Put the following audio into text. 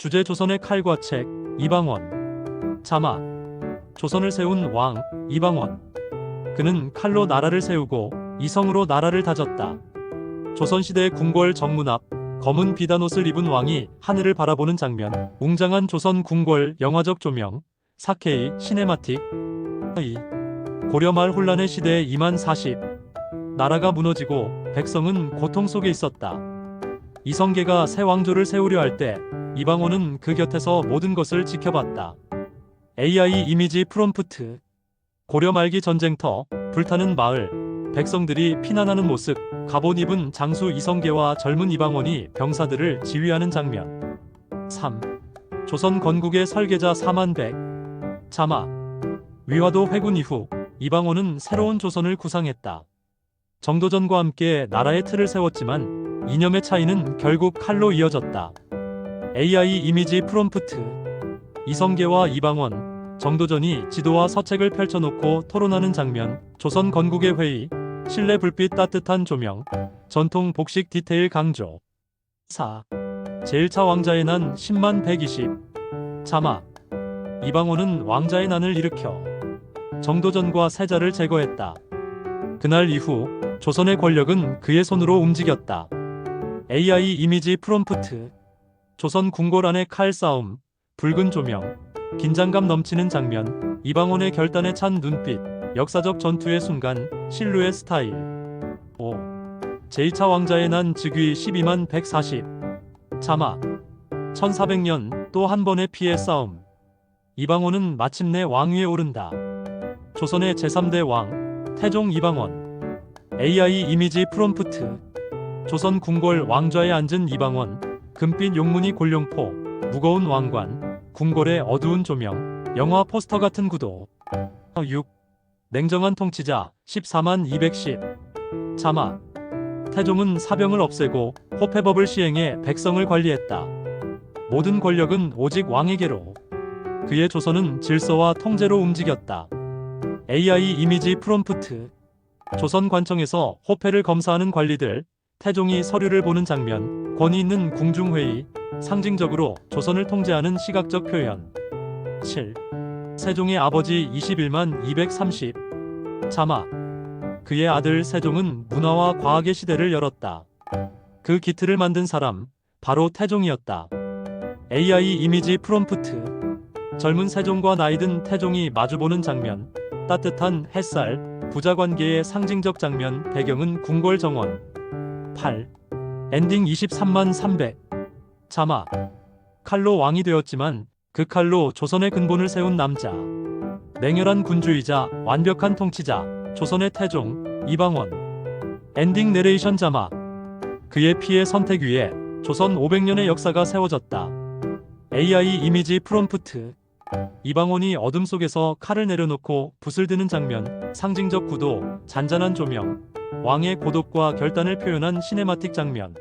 주제 조선의 칼과 책 이방원. 자막 조선을 세운 왕 이방원. 그는 칼로 나라를 세우고 이성으로 나라를 다졌다. 조선시대의 궁궐 정문 앞 검은 비단옷을 입은 왕이 하늘을 바라보는 장면. 웅장한 조선 궁궐 영화적 조명. 4K 시네마틱. 이. 고려 말 혼란의 시대에 2만 40 나라가 무너지고 백성은 고통 속에 있었다. 이성계가 새 왕조를 세우려 할때 이방원은 그 곁에서 모든 것을 지켜봤다. AI 이미지 프롬프트 고려 말기 전쟁터 불타는 마을 백성들이 피난하는 모습 갑옷 입은 장수 이성계와 젊은 이방원이 병사들을 지휘하는 장면 3. 조선 건국의 설계자 사만백 자마 위화도 회군 이후 이방원은 새로운 조선을 구상했다. 정도전과 함께 나라의 틀을 세웠지만 이념의 차이는 결국 칼로 이어졌다. AI 이미지 프롬프트 이성계와 이방원, 정도전이 지도와 서책을 펼쳐놓고 토론하는 장면, 조선 건국의 회의, 실내 불빛 따뜻한 조명, 전통 복식 디테일 강조. 4. 제1차 왕자의 난 10만 120. 자막. 이방원은 왕자의 난을 일으켜 정도전과 세자를 제거했다. 그날 이후 조선의 권력은 그의 손으로 움직였다. AI 이미지 프롬프트 조선 궁궐 안의 칼싸움, 붉은 조명, 긴장감 넘치는 장면, 이방원의 결단에 찬 눈빛, 역사적 전투의 순간, 실루엣 스타일. 5. 제2차 왕자의 난 즉위 12만 140. 자막. 1400년 또 한 번의 피해 싸움. 이방원은 마침내 왕위에 오른다. 조선의 제3대 왕, 태종 이방원. AI 이미지 프롬프트. 조선 궁궐 왕좌에 앉은 이방원. 금빛 용문이 골룡포, 무거운 왕관, 궁궐의 어두운 조명, 영화 포스터 같은 구도. 6. 냉정한 통치자 14만 210. 자막. 태종은 사병을 없애고 호패법을 시행해 백성을 관리했다. 모든 권력은 오직 왕에게로. 그의 조선은 질서와 통제로 움직였다. AI 이미지 프롬프트. 조선 관청에서 호패를 검사하는 관리들, 태종이 서류를 보는 장면, 권위 있는 궁중회의, 상징적으로 조선을 통제하는 시각적 표현. 7. 세종의 아버지 21만 230. 자막. 그의 아들 세종은 문화와 과학의 시대를 열었다. 그 기틀을 만든 사람, 바로 태종이었다. AI 이미지 프롬프트. 젊은 세종과 나이든 태종이 마주보는 장면, 따뜻한 햇살, 부자 관계의 상징적 장면, 배경은 궁궐 정원. 8. 엔딩 23만 300. 자막. 칼로 왕이 되었지만 그 칼로 조선의 근본을 세운 남자. 맹렬한 군주이자 완벽한 통치자, 조선의 태종, 이방원. 엔딩 내레이션 자막. 그의 피해 선택 위에 조선 500년의 역사가 세워졌다. AI 이미지 프롬프트. 이방원이 어둠 속에서 칼을 내려놓고 붓을 드는 장면, 상징적 구도, 잔잔한 조명, 왕의 고독과 결단을 표현한 시네마틱 장면.